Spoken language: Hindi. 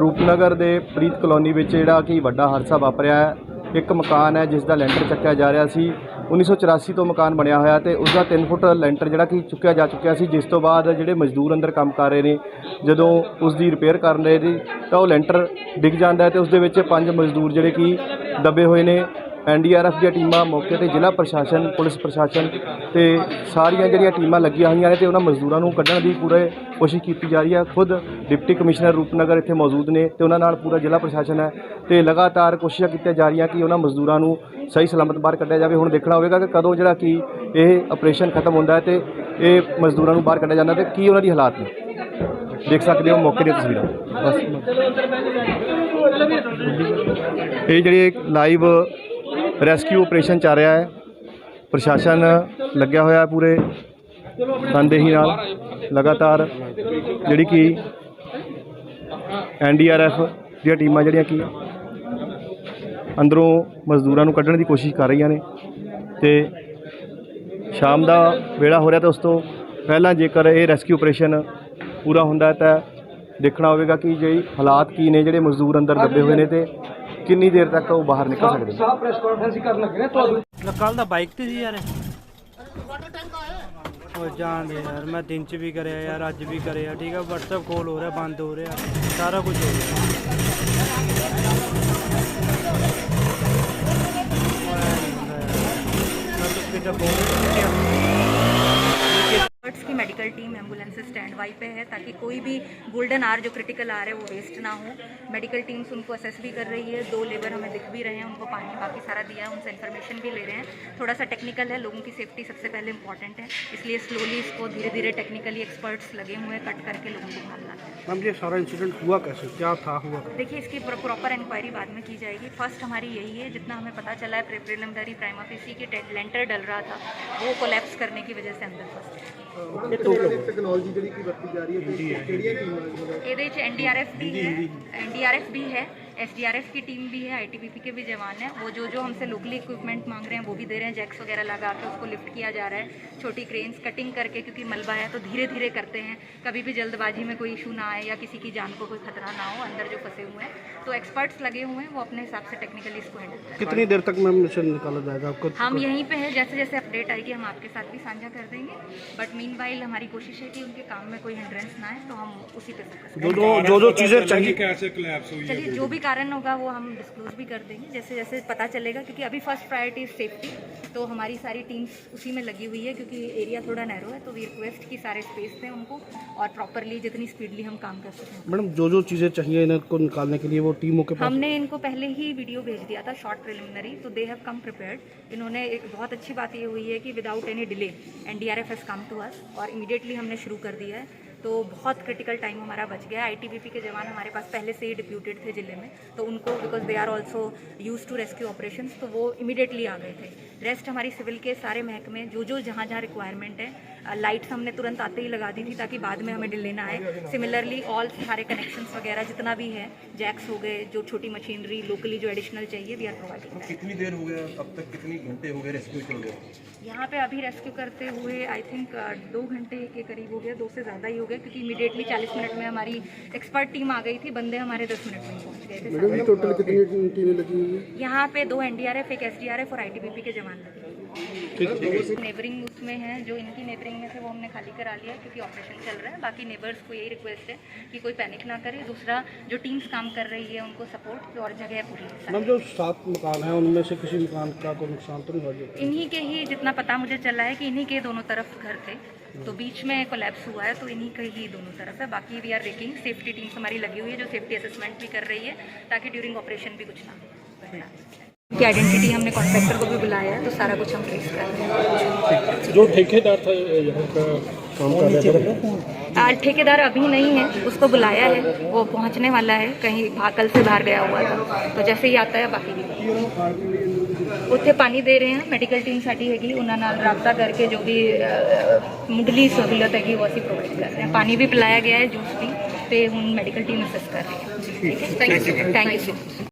ਰੂਪਨਗਰ ਦੇ ਪ੍ਰੀਤ ਕਲੋਨੀ ਵਿੱਚ ਜਿਹੜਾ ਕਿ ਵੱਡਾ ਹਾਦਸਾ ਵਾਪਰਿਆ ਹੈ। ਇੱਕ ਮਕਾਨ ਹੈ ਜਿਸ ਦਾ ਲੈਂਟਰ ਚੱਕਿਆ ਜਾ ਰਿਹਾ ਸੀ। 1984 ਤੋਂ ਮਕਾਨ ਬਣਿਆ ਹੋਇਆ ਤੇ ਉਸ ਦਾ 3 ਫੁੱਟ ਲੈਂਟਰ ਜਿਹੜਾ ਕਿ ਚੁੱਕਿਆ ਜਾ ਚੁੱਕਿਆ ਸੀ, ਜਿਸ ਤੋਂ ਬਾਅਦ ਜਿਹੜੇ ਮਜ਼ਦੂਰ ਅੰਦਰ ਕੰਮ ਕਰ ਰਹੇ ਨੇ, ਜਦੋਂ ਉਸ ਦੀ ਰਿਪੇਅਰ ਕਰਨ ਰਹੇ ਸੀ ਤਾਂ ਉਹ ਲੈਂਟਰ ਡਿੱਗ ਜਾਂਦਾ ਹੈ ਤੇ ਉਸ ਦੇ ਵਿੱਚ ਪੰਜ ਮਜ਼ਦੂਰ ਜਿਹੜੇ ਕਿ ਦੱਬੇ ਹੋਏ ਨੇ। ਐਨਡੀਆਰਐਫ ਦੀਆਂ ਟੀਮਾਂ ਮੌਕੇ ਤੇ ਜ਼ਿਲ੍ਹਾ ਪ੍ਰਸ਼ਾਸਨ, ਪੁਲਿਸ ਪ੍ਰਸ਼ਾਸਨ ਤੇ ਸਾਰੀਆਂ ਜਿਹੜੀਆਂ ਟੀਮਾਂ ਲੱਗੀਆਂ ਹੋਈਆਂ ਨੇ ਤੇ ਉਹਨਾਂ ਮਜ਼ਦੂਰਾਂ ਨੂੰ ਕੱਢਣ ਦੀ ਪੂਰੇ ਕੋਸ਼ਿਸ਼ ਕੀਤੀ ਜਾ ਰਹੀ ਹੈ। ਖੁਦ ਡਿਪਟੀ ਕਮਿਸ਼ਨਰ ਰੂਪਨਗਰ ਇੱਥੇ ਮੌਜੂਦ ਨੇ ਤੇ ਉਹਨਾਂ ਨਾਲ ਪੂਰਾ ਜ਼ਿਲ੍ਹਾ ਪ੍ਰਸ਼ਾਸਨ ਹੈ ਤੇ ਲਗਾਤਾਰ ਕੋਸ਼ਿਸ਼ਾਂ ਕੀਤੀਆਂ ਜਾ ਰਹੀਆਂ ਕਿ ਉਹਨਾਂ ਮਜ਼ਦੂਰਾਂ ਨੂੰ ਸਹੀ ਸਲਾਮਤ ਬਾਹਰ ਕੱਢਿਆ ਜਾਵੇ। ਹੁਣ ਦੇਖਣਾ ਹੋਵੇਗਾ ਕਿ ਕਦੋਂ ਜਿਹੜਾ ਕਿ ਇਹ ਆਪਰੇਸ਼ਨ ਖਤਮ ਹੁੰਦਾ ਹੈ ਤੇ ਇਹ ਮਜ਼ਦੂਰਾਂ ਨੂੰ ਬਾਹਰ ਕੱਢਿਆ ਜਾਂਦਾ ਤੇ ਕੀ ਉਹਨਾਂ ਦੀ ਹਾਲਾਤ ਨੇ। ਦੇਖ ਸਕਦੇ ਹੋ ਮੌਕੇ ਦੀਆਂ ਤਸਵੀਰਾਂ। ਬਸ। ਇਹ ਜਿਹੜੇ ਲਾਈਵ ਰੈਸਕਿਊ ਆਪਰੇਸ਼ਨ ਚੱਲ ਰਿਹਾ ਹੈ। ਪ੍ਰਸ਼ਾਸਨ ਲੱਗਿਆ ਹੋਇਆ ਪੂਰੇ। ਤਨਦੇਹੀ ਨਾਲ, ਲਗਾਤਾਰ, ਜਿਹੜੀ ਕਿ ਐਨਡੀਆਰਐਫ ਦੀਆਂ ਟੀਮਾਂ ਜਿਹੜੀਆਂ ਕਿ ਅੰਦਰੋਂ ਮਜ਼ਦੂਰਾਂ ਨੂੰ ਕੱਢਣ ਦੀ ਕੋਸ਼ਿਸ਼ ਕਰ ਰਹੀਆਂ ਨੇ। ਤੇ ਸ਼ਾਮ ਦਾ ਵੇਲਾ ਹੋ ਰਿਹਾ ਤਾਂ ਉਸ ਤੋਂ ਪਹਿਲਾਂ ਜੇਕਰ ਇਹ ਰੈਸਕਿਊ ਆਪਰੇਸ਼ਨ ਪੂਰਾ ਹੁੰਦਾ ਤਾਂ ਦੇਖਣਾ ਹੋਵੇਗਾ ਕਿ ਜੇ ਹਾਲਾਤ ਕੀ ਨੇ, ਜਿਹੜੇ ਮਜ਼ਦੂਰ ਅੰਦਰ ਦੱਬੇ ਹੋਏ ਨੇ ਤੇ ਕਿੰਨੀ ਦੇਰ ਤੱਕ ਉਹ ਬਾਹਰ ਨਿਕਲ ਸਕਦੇ ਨੇ ਕੱਲ ਦਾ ਬਾਈਕ ਤੇ ਸੀ ਯਾਰ ਉਹ ਜਾਣ ਦੇ ਯਾਰ ਮੈਂ ਦਿਨ ਚ ਵੀ ਕਰਿਆ ਯਾਰ ਅੱਜ ਵੀ ਕਰਿਆ ਠੀਕ ਆ WhatsApp ਕਾਲ ਹੋ ਰਿਹਾ ਬੰਦ ਹੋ ਰਿਹਾ ਸਾਰਾ ਕੁਝ ਹੋ ਰਿਹਾ ਮੈਂ ਤਾਂ ਕਿਤੇ ਬਹੁਤ एक्सपर्ट्स की medical team ambulance stand by पे है ताकि कोई भी गोल्डन आर जो क्रिटिकल आर है वो वेस्ट ना हो। मेडिकल टीम्स उनको असेस भी कर रही है। दो लेबर हमें दिख भी रहे हैं उनको पानी बाकी सारा दिया है उनसे इन्फॉर्मेशन भी ले रहे हैं। थोड़ा सा टेक्निकल है लोगों की सेफ्टी सबसे पहले इंपॉर्टेंट है। इसलिए स्लोली इसको धीरे धीरे टेक्निकली एक्सपर्ट्स लगे हुए हैं कट करके लोगों को है। मैम ये सारा इंसिडेंट हुआ कैसे? क्या था हुआ? देखिए इसकी प्रॉपर इंक्वायरी बाद में की जाएगी। फ़र्स्ट हमारी यही है जितना हमें पता चला है प्रिलिमिनरी प्राइम ऑफिसी की लेंटर डल रहा था वो कोलैप्स करने की वजह से अंदर फंस ਲੋਗੋ ਟੈਕਨੋਲੋਜੀ ਜਿਹੜੀ ਕੀ ਵਰਤੀ ਜਾ ਰਹੀ ਹੈ ਤੇ ਕਿਹੜੀਆਂ ਟੀਮਾਂ ਇਹਦੇ ਚ ਐਨਡੀਆਰਐਫ ਵੀ ਹੈ। ਐਨਡੀਆਰਐਫ ਵੀ ਹੈ। एसडीआरएफ की टीम भी है आईटीबीपी के भी जवान हैं। वो जो जो हमसे लोकली इक्विपमेंट मांग रहे हैं वो भी दे रहे हैं। जैक्स वगैरह लगा के उसको लिफ्ट किया जा रहा है। छोटी क्रेन्स कटिंग करके क्योंकि मलबा है तो धीरे धीरे करते हैं। कभी भी जल्दबाजी में कोई इशू ना आए या किसी की जान को कोई खतरा ना हो अंदर जो फंसे हुए हैं। तो एक्सपर्ट्स लगे हुए हैं वो अपने हिसाब से टेक्निकली इसको हैंडल करें कितनी देर तक मैम इसे निकाला जाएगा आपको? हम यहीं पर है जैसे जैसे अपडेट आएगी हम आपके साथ भी साझा कर देंगे। बट मीन हमारी कोशिश है कि उनके काम में कोई हिंड्रेंस ना आए तो हम उसी पे जो जो जो जो चीज़ें चाहिए चलिए जो भी कारण होगा वो हम डिस्क्लोज भी कर देंगे। जैसे जैसे पता चलेगा क्योंकि अभी फ़र्स्ट प्रायोरिटी इज़ सेफ्टी तो हमारी सारी टीम्स उसी में लगी हुई है क्योंकि एरिया थोड़ा नैरो है तो वी रिक्वेस्ट की सारे स्पेस दें उनको और प्रॉपरली जितनी स्पीडली हम काम कर सकें। मैडम जो जो चीज़ें चाहिए इनको निकालने के लिए वो टीमों के पास हमने इनको पहले ही वीडियो भेज दिया था शॉर्ट प्रिलिमिनरी तो दे हैव कम प्रिपेयर्ड इन्होंने एक बहुत अच्छी बात ये हुई है कि without any delay NDRF has come to us और इमीडिएटली हमने शुरू कर दिया है। तो बहुत क्रिटिकल टाइम हमारा बच गया आईटीबीपी के जवान हमारे पास पहले से ही डिप्यूटेड थे ज़िले में। तो उनको because they are also used to rescue operation तो वो इमीडिएटली आ गए थे। रेस्ट हमारी सिविल के सारे महकमे जो जो जहाँ जहाँ रिक्वायरमेंट है लाइट्स हमने तुरंत आते ही लगा दी थी ताकि बाद में हमें डिले ना आए। सिमिलरली ऑल सारे कनेक्शन वगैरह जितना भी है जैक्स हो गए जो छोटी मशीनरी लोकली जो एडिशनल चाहिए वी आर प्रोवाइडिंग कितनी देर हो गया अब तक कितनी घंटे हो गए रेस्क्यू चल रहे यहाँ पे अभी रेस्क्यू करते हुए आई थिंक दो घंटे के करीब हो गया दो से ज़्यादा ही हो गया क्योंकि इमीडिएटली 40 मिनट में हमारी एक्सपर्ट टीम आ गई थी बंदे हमारे 10 मिनट में पहुँच गए थे। सारे। टोटल कितनी टीमें लगी हुई यहाँ पे दो एनडीआरएफ एक एसडीआरएफ और आईटीबीपी के जवान लगे नेबरिंग उसमें है जो इनकी नेबरिंग में से वो हमने खाली करा लिया क्योंकि ऑपरेशन चल रहा है। बाकी नेबर्स को यही रिक्वेस्ट है कि कोई पैनिक ना करे। दूसरा जो टीम्स काम कर रही है उनको सपोर्ट की और जगह पूरी मैम जो सात मकान है उनमें से किसी मकान का कोई नुकसान तो नहीं हुआ? इन्हीं के ही जितना पता मुझे चला है कि इन्हीं के दोनों तरफ़ घर थे। तो बीच में कोलैप्स हुआ है तो इन्हीं के ही दोनों तरफ़ है। बाकी we are raking safety teams हमारी लगी हुई है जो सेफ्टी असेसमेंट भी कर रही है ताकि ड्यूरिंग ऑपरेशन भी कुछ ना हो। की आइडेंटिटी हमने कॉन्ट्रैक्टर को भी बुलाया है तो सारा कुछ हम ट्रेस कर रहे हैं जो ठेकेदार था यहाँ का काम कर रहा था आ, ठेकेदार अभी नहीं है उसको बुलाया है वो पहुंचने वाला है कहीं भाकल से बाहर गया हुआ था तो जैसे ही आता है बाकी भी ਉੱਥੇ ਪਾਣੀ ਦੇ ਰਹੇ ਹਾਂ ਮੈਡੀਕਲ ਟੀਮ ਸਾਡੀ ਹੈਗੀ ਉਹਨਾਂ ਨਾਲ ਰਾਬਤਾ ਕਰਕੇ ਜੋ ਵੀ ਅ, ਮੁੱਢਲੀ ਸਹੂਲਤ ਹੈਗੀ ਉਹ ਅਸੀਂ ਪ੍ਰੋਵਾਈਡ ਕਰ ਰਹੇ ਹਾਂ ਪਾਣੀ ਵੀ ਪਿਲਾਇਆ ਗਿਆ ਹੈ ਜੂਸ ਵੀ ਤੇ ਹੁਣ ਮੈਡੀਕਲ ਟੀਮ ਅਸੈਸ ਕਰ ਰਹੀ ਹੈ ਠੀਕ ਹੈ ਥੈਂਕ ਯੂ ਥੈਂਕ ਯੂ